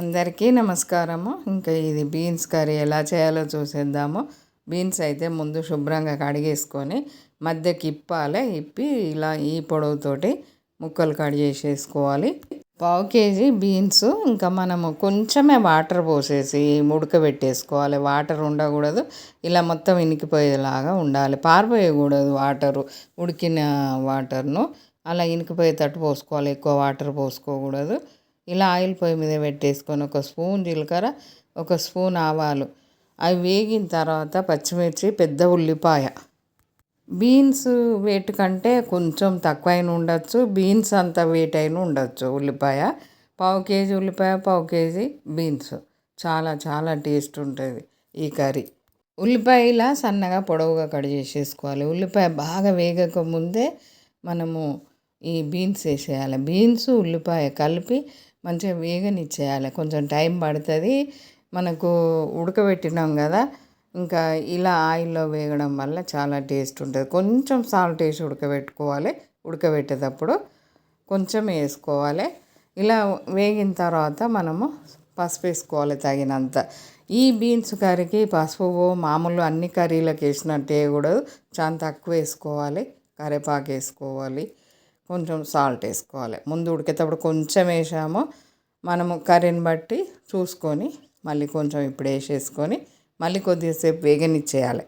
అందరికీ నమస్కారము. ఇంకా ఇది బీన్స్ కర్రీ ఎలా చేయాలో చూసేద్దాము. బీన్స్ అయితే ముందు శుభ్రంగా కడిగేసుకొని మధ్యకి ఇప్పాలి ఇప్పి ఇలా ఈ పొడవుతోటి ముక్కలు కట్ చేసేసుకోవాలి. పావు కేజీ బీన్స్ ఇంకా మనము కొంచెమే వాటర్ పోసేసి ఉడకబెట్టేసుకోవాలి వాటర్ ఉండకూడదు. ఇలా మొత్తం ఇనికిపోయేలాగా ఉండాలి. పారిపోయకూడదు వాటరు ఉడికిన వాటర్ను. అలా ఇనికిపోయేటట్టు పోసుకోవాలి. ఎక్కువ వాటర్ పోసుకోకూడదు. ఇలా ఆయిల్ పొయ్యి మీద పెట్టేసుకొని ఒక స్పూన్ జీలకర్ర ఒక స్పూన్ ఆవాలు. అవి వేగిన తర్వాత పచ్చిమిర్చి పెద్ద ఉల్లిపాయ. బీన్స్ వేట్ కంటే కొంచెం తక్కువైన ఉండొచ్చు. బీన్స్ అంత వెయిట్ అయిన ఉండొచ్చు ఉల్లిపాయ. పావు కేజీ ఉల్లిపాయ పావు కేజీ బీన్స్. చాలా చాలా టేస్ట్ ఉంటుంది ఈ కర్రీ. ఉల్లిపాయ ఇలా సన్నగా పొడవుగా కట్ చేసేసుకోవాలి. ఉల్లిపాయ బాగా వేగక ముందే మనము ఈ బీన్స్ వేసేయాలి. బీన్స్ ఉల్లిపాయ కలిపి మంచిగా వేగనిచ్చేయాలి కొంచెం టైం పడుతుంది. మనకు ఉడకబెట్టినాం కదా ఇంకా ఇలా ఆయిల్లో వేగడం వల్ల చాలా టేస్ట్ ఉంటుంది. కొంచెం సాల్ట్ వేసి ఉడకబెట్టుకోవాలి. ఉడకబెట్టేటప్పుడు కొంచెం వేసుకోవాలి. ఇలా వేగిన తర్వాత మనము పసుపు వేసుకోవాలి తగినంత. ఈ బీన్స్ కర్రీకి పసుపు మామూలు అన్ని కర్రీలకు వేసినట్టు వేయకూడదు చాలా తక్కువ వేసుకోవాలి. కరివేపాకు వేసుకోవాలి. కొంచెం సాల్ట్ వేసుకోవాలి. ముందు ఉడికేటప్పుడు కొంచెం వేసాము. మనము కర్రీని బట్టి చూసుకొని మళ్ళీ కొంచెం ఇప్పుడు వేసేసుకొని మళ్ళీ కొద్దిసేపు వేగనిచ్చేయాలి.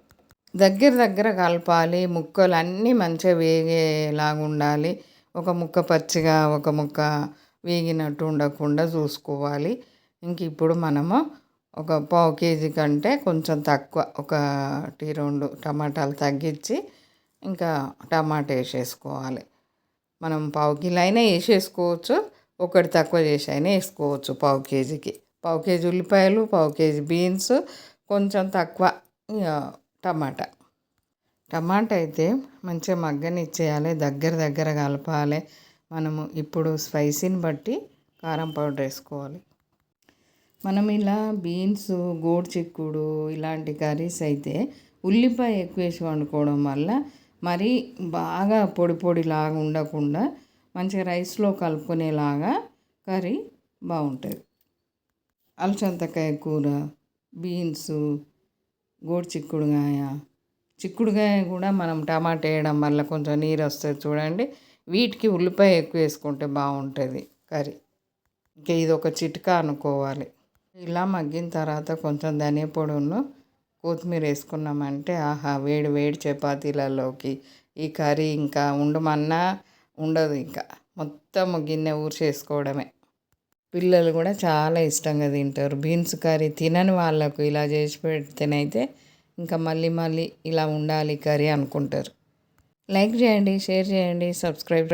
దగ్గర దగ్గర కలపాలి. ముక్కలు అన్నీ మంచిగా వేగేలాగా ఉండాలి. ఒక ముక్క పచ్చిగా ఒక ముక్క వేగినట్టు ఉండకుండా చూసుకోవాలి. ఇంక ఇప్పుడు మనము ఒక పావు కేజీ కంటే కొంచెం తక్కువ ఒకటి రెండు టమాటాలు తగ్గించి ఇంకా టమాటా వేసేసుకోవాలి. మనం పావు కిలో అయినా వేసేసుకోవచ్చు. ఒకటి తక్కువ చేసి అయినా వేసుకోవచ్చు పావు కేజీకి. పావు కేజీ ఉల్లిపాయలు పావు కేజీ బీన్స్ కొంచెం తక్కువ టమాటా. టమాటా అయితే మంచిగా మగ్గనిచ్చేయాలి దగ్గర దగ్గర కలపాలి. మనము ఇప్పుడు స్పైసీని బట్టి కారం పౌడర్ వేసుకోవాలి. మనం ఇలా బీన్స్ గోడు చిక్కుడు ఇలాంటి కర్రీస్ అయితే ఉల్లిపాయ ఎక్కువ వేసి వండుకోవడం వల్ల మరీ బాగా పొడి పొడిలాగా ఉండకుండా మంచిగా రైస్లో కలుపుకునేలాగా కర్రీ బాగుంటుంది. అలసంతకాయ కూర బీన్స్ గోడు చిక్కుడుగాయ. చిక్కుడుగాయ కూడా మనం టమాటా వేయడం వల్ల కొంచెం నీరు వస్తుంది చూడండి. వీటికి ఉల్లిపాయ ఎక్కువ వేసుకుంటే బాగుంటుంది కర్రీ. ఇంకా ఇది ఒక చిట్కా అనుకోవాలి. ఇలా మగ్గిన తర్వాత కొంచెం ధనియా పొడును కొత్తిమీర వేసుకున్నామంటే ఆహా వేడి వేడి చపాతీలలోకి ఈ కర్రీ ఇంకా ఉండమన్నా ఉండదు ఇంకా. మొత్తం గిన్నె ఊర్చేసుకోవడమే. పిల్లలు కూడా చాలా ఇష్టంగా తింటారు. బీన్స్ కర్రీ తినని వాళ్ళకు ఇలా చేసి పెడితేనైతే ఇంకా మళ్ళీ మళ్ళీ ఇలా ఉండాలి కర్రీ అనుకుంటారు. లైక్ చేయండి షేర్ చేయండి సబ్స్క్రైబ్